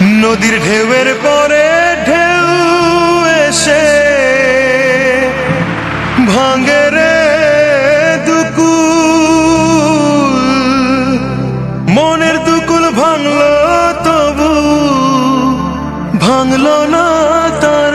নদীর ঢেউয়ের পরে ঢেউ এসে ভাঙে রে দুকুল। মনের দুকুল ভাঙলো তবু, ভাঙলো না তার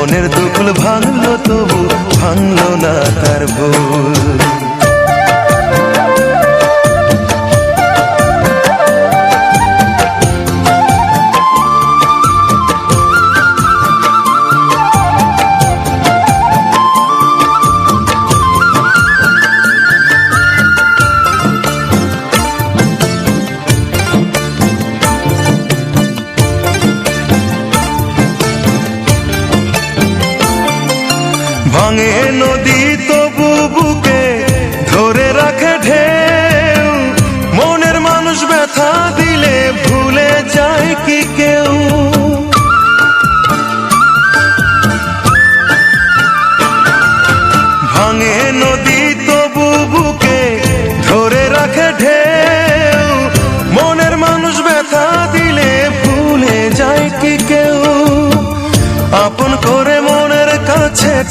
মনের দুকুল ভাঙলো তবু ভাঙলো না তার ভুল। নদী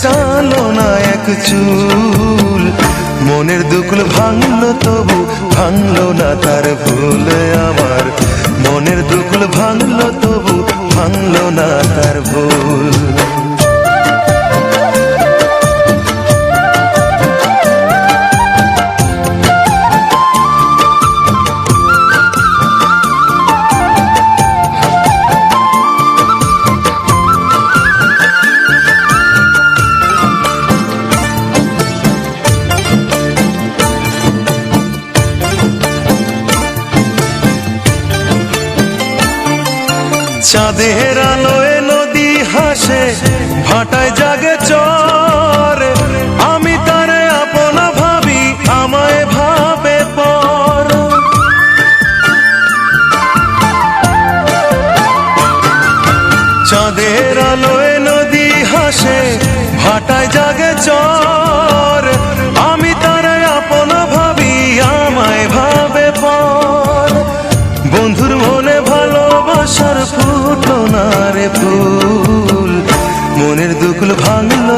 টানো না এক চুল। মনের দুকুল ভাঙলো তবু ভাঙলো না তার ভুল আমার। চাঁদের আলোয় নদী হাসে, ভাটায় জাগে চর। আমি তারে আপনা ভাবি, আমায় ভাবে পর। চাঁদের আলোয় নদী হাসে, ভাটায় জাগে চর।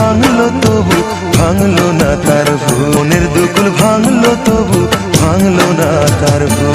ভাঙলো তবু ভাঙলো না তার ভুনের দুকুল ভাঙলো তবু ভাঙলো না তার ভুল